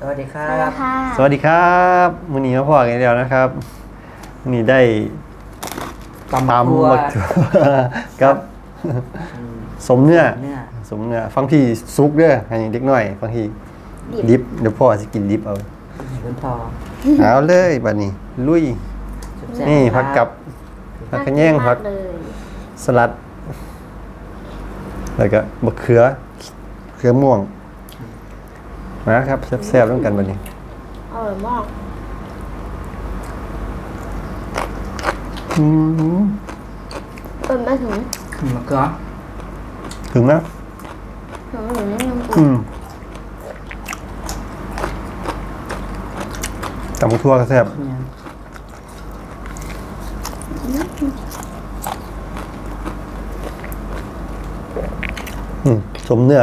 สวัสดีครัสวัสดีบค่ะสวัสดีครับมือนี้มาพอกันแล้วนะครับมื้อนี้ได้ตำบักทั่ว บักถั่วครับอืมสมเนื้อเนื้อ สมเนื้อ ฟังพี่ซุกเด้อให้เด็กน้อย ฟังพี่ดิบเดี๋ยวพ่อสิกินดิบเอา ให้คุณพ่อเอาเลยบัดนี้ ลุย แซ่บๆนี่คผัรักกับผักขะแยงผักเลย สลัด แล้วก็มะเขือเขือม่วง นะครับแซ่บๆร่วมกันบัดนี้ อร่อยมากอืมเปิดมาถึงขึ้นมะเขือถึงนะถึงหนูนิดนึงอืมตำทั่วก็แซ่บเนี่ยอืมสมเนื้อ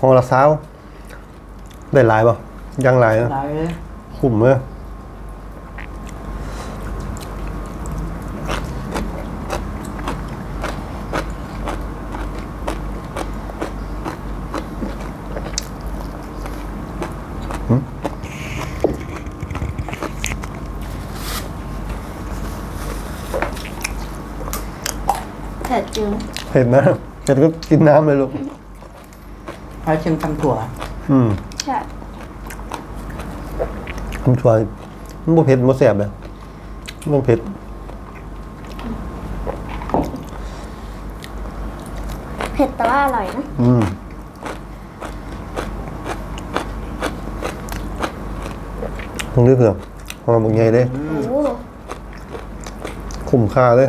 หอละซาว ได้หลายป่ะยังหลายนะหลายเลยคุ้มเลยหืมเผ็ดจริงเผ็ดนะเผ็ดก็กินน้ำเลยลูกให้ชิมตำถั่ว อืมใช่ทำถั่วมันบ่เผ็ดมันบ่แซ่บเลยมันเผ็ดเผ็ดแต่ว่าอร่อยนะอืมตรงนี้เผื่อหอมบางใหญ่เลยโอ้โหคุ้มค่าเลย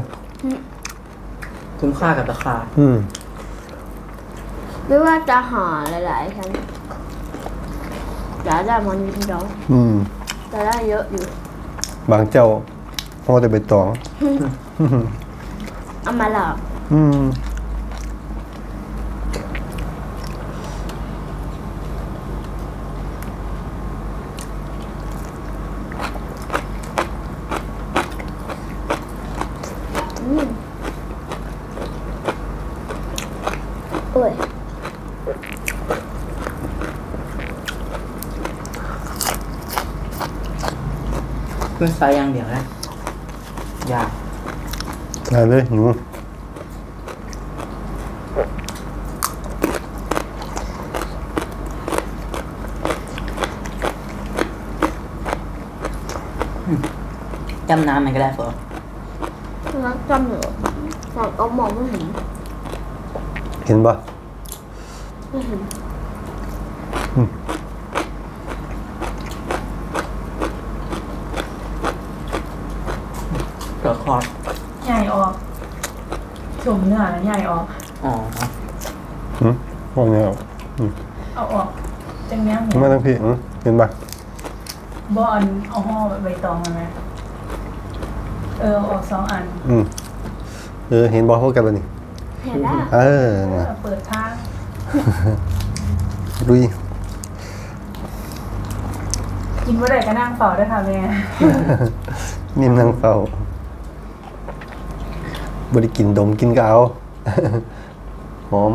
คุ้มค่ากับราคา อืม ไม่ว่าจะห่อหลายๆชั้น จะได้มันนิดเดียวอืมจะได้เยอะอยู่บางเจ้าห่อแต่ใบตอง เอามาหลอกอืม อืมโอ้ย ขึ้นไซส์อย่างเดียวนะอยากได้เลยหนูจำน้ำมันก็ได้เฟอรักจำเหรอแต่ก็มองไม่เห็นเห็นปะไม่เห็น เกลือคอดใหญ่ออกสมเนื้อแล้วใหญ่ออก อ๋อหืมห้องนี้เอาเอาออกจังเนี้ยหมูมาทั้งพี่หืมเห็นปะบอนเอาห่อใบตองมาไหมเออเอาออกสองอันอืมเออเห็นบอลเข้ากันปะนี่เห็นแล้วเออเอนะอเปิดทางลุยกินว่าได้ก็นั่งเฝ้าด้วยค่ะแม่นิ่มนางเฝ้า บริกินดมกินก็เอาหอม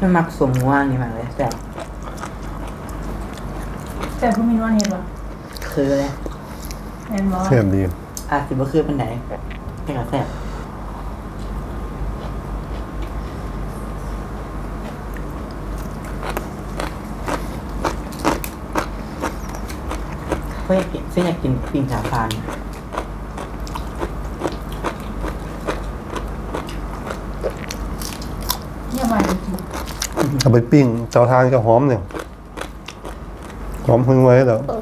มันมักสมว่างนี่มากเลยแต่แต่ผู้มีนวดเห็นปะคือเลยเห็นบอเสียบดีอาจสิบ่คือเป็นไหนแค่กับแซ่บ เพื่ออยากกินเส้นอยากกินปิ้งสาพานเนี่ยมาจริงเอาไปปิ้งเตาทานก็หอมเนี่ยหอมพึ่งไว้แล้วอื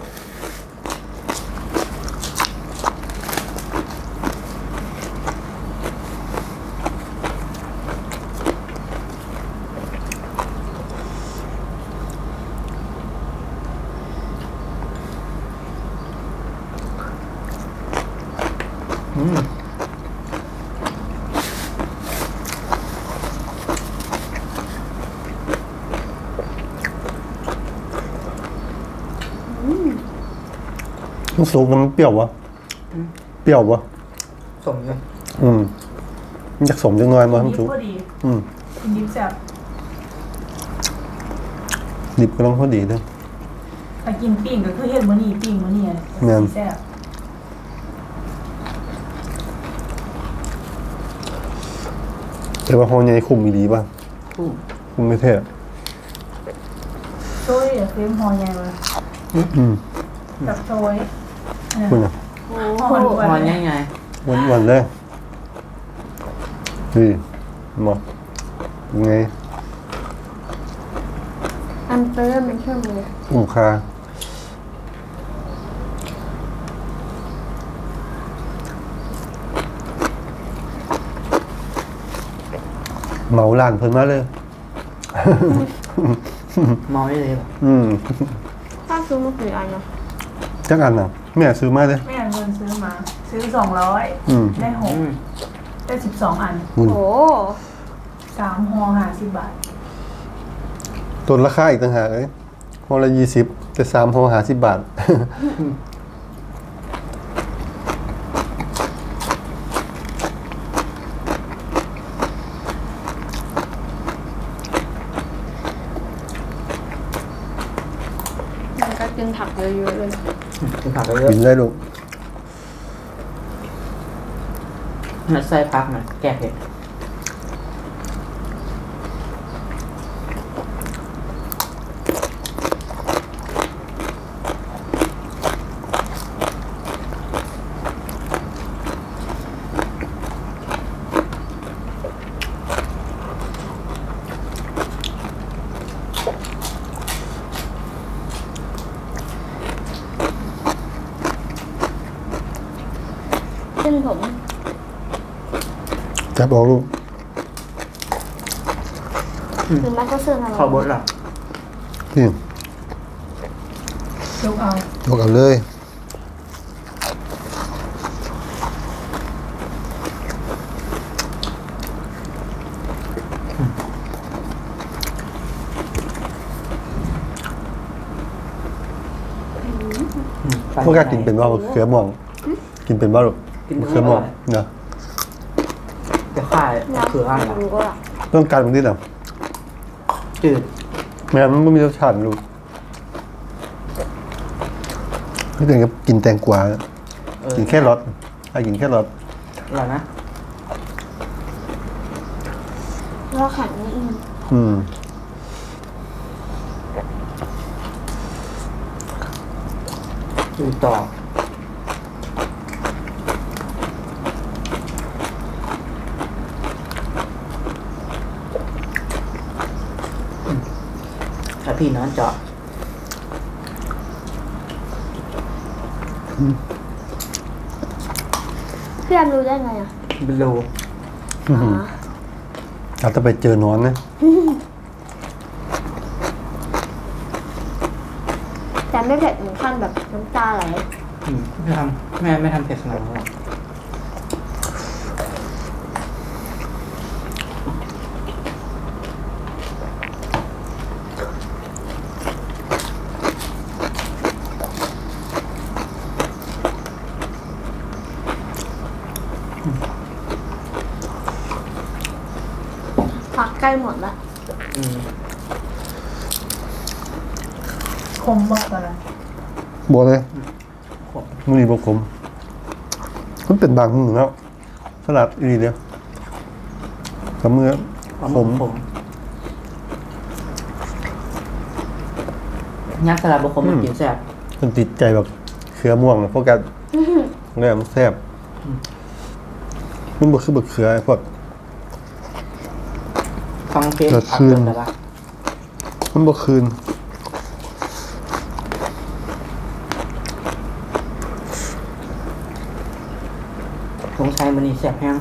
นสุกแล้วมันเปรี้ยววะเปรี้ยววะสมอยู่อืมมันจะสมจังหน่อยมาดิทั้งบสุกพอดีอืมกินดิบแซ่บดิบก็ต้องพอดีด้วย ถ้ากินปิ้งก็คือเฮ็ดมื้อนี้ปิ้งมื้อนี้แม่น แซ่บแต่ว่าหอใหญ่คุมอีดีป่ะคู่คุมไม่เท่โชยอะเฟมฮอใหญ่ว่ะอืมกับโชยเออ คุณอะโอ้ฮโหอนกว่ามันง่ายไงวันวันเลยดีหมดยังไงอันเตอร์มันเชื่อมเลยคุ้มค่าเหมาล้านเพิ่นมาเลยเมาได้เลยแบบอืมถ้าซื้อมากี่อันนะจักอันน่ะ แม่ซื้อมาเลย แม่เงินซื้อมา ซื้อสองร้อยอืม ได้หกอืมได้สิบสองอันบุญโอ้สามฮอห้าสิบบาท ต้นราคาอีกต่างหากเลยห่อละยี่สิบแต่สามห่อหาสิบบาท มันก็กินผักเยอะๆเลย กินผักไปเยอะกินได้ลูกนัดใส่พักหน่อยแก้เผ็ด เส้นผมจับออกลูกหรือไม่ก็เสื้ออะไรขอบดหรอนี่ยกเอายกเอาเลยพวกกล้ากินเป็นว่าเขือม่วง กินเป็นว่าลูก กินเป็นเขือม่วงเนาะจะข่ายนะคืออะไรรู้ก็ล่ะต้องการมันนิดหน่อยจืดแม้นมันไม่มีรสชาติลูกไม่ถึงกับกินแตงกวาเออกินแค่รสไอ้กินแค่รสอร่อยนะแล้วแข็งนี่อีกอืมจืดต่อ ถ้าพี่นอนเจาะพี่แอมรู้ได้ไงอะบลูอืมเราจะไปเจอนอนนะแต่ไม่เผ็ดถึงขั้นแบบน้ำตาไหล อืมไม่ทำแม่ไม่ทำเผ็ดขนาดนั้นหรอก ใกล้หมดละอืมคมมากกว่าละบัวเลยขมมือนีบวขมมันเป็นบางมือแล้วสลัดอีเดียวกับมือความขมขมยักษ์สลัดบุคคลมันกินแซ่บมันติดใจแบบเขือม่วงนะพวกกันเนี่ยมันแซ่บมันบกคือบักเขือไอ้พวก ฟังเพลงเกิดพักขึ้นเรื่องแต่ว่ามันบกคืน สงสัยมันนี่แซ่บแห้ง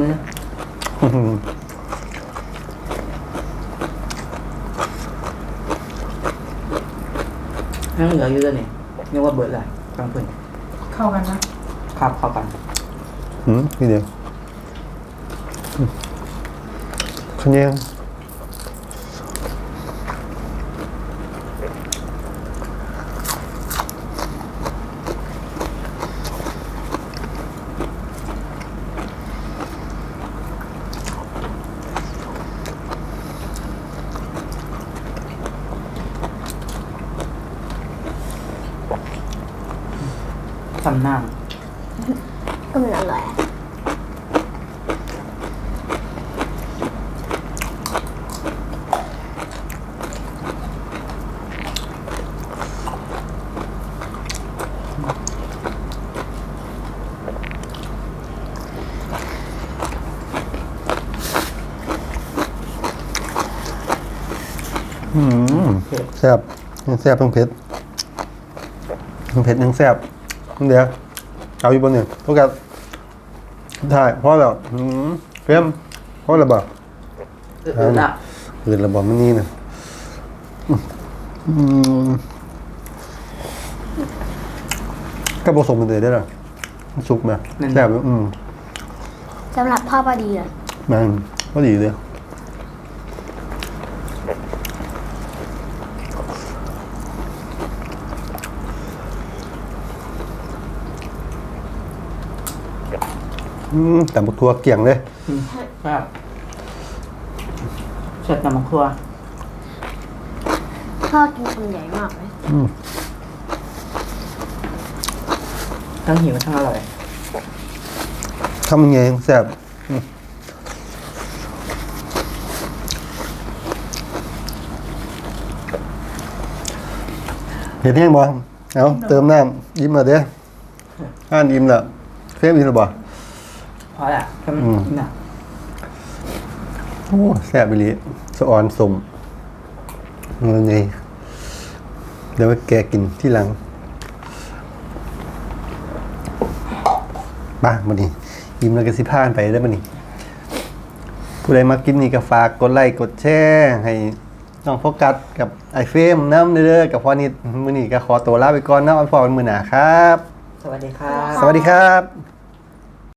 มือยังเหลืออยู่เลยนี่นึกว่าเบิดเลยกลางคืนเข้ากันนะ ครับเข้ากันอืมนี่เดียวอืมข้าวเหนียวำหน้าก็มันอร่อยอะอืมแซ่บยังแซ่บทั้งเผ็ดทั้งเผ็ดยังแซ่บ เดี๋ยวเอาอยู่บนเนี่ยทุกคนถ่ายเพราะแล้วอืมเพิ่มเพราะอะไรบ่เออละอื่นระบอมันนี่นะอืมก็ผสมกันเลยได้หรอสุกไหมแซ่บไหมอืมสำหรับพ่อพอดีเลยมันก็ดีเลย อืมแต่บุกทัวเกี่ยงเลยอืมครับเสร็จน้ำมันครัวพ่อกินคำใหญ่มากเลยอืมทั้งหิวทั้งอร่อยทำยังไงแซ่บอืมเห็นยังบ่เอาเติมน้ำยิ้มมาเด้ออ่านยิ้มละเฟรมยิ้มละบ่ พอละแค่มันอืม น่ะโอ้แซ่บไปเลยสะออนสมเงินไงเดี๋ยวไปแกกินที่หลังบ้ามาดิยิ้มแล้วก็สิพานไปได้มาดิผู้ใดมากินนี่ก็ฝากกดไลค์กดแชร์ให้น้องโฟกัสกับไอเฟรมน้ำเด้อๆกับพอนิดมือนี่ก็ขอตัวลาไปก่อนนะวันพอวันมือหนาครับ สวัสดีครับสวัสดีครับ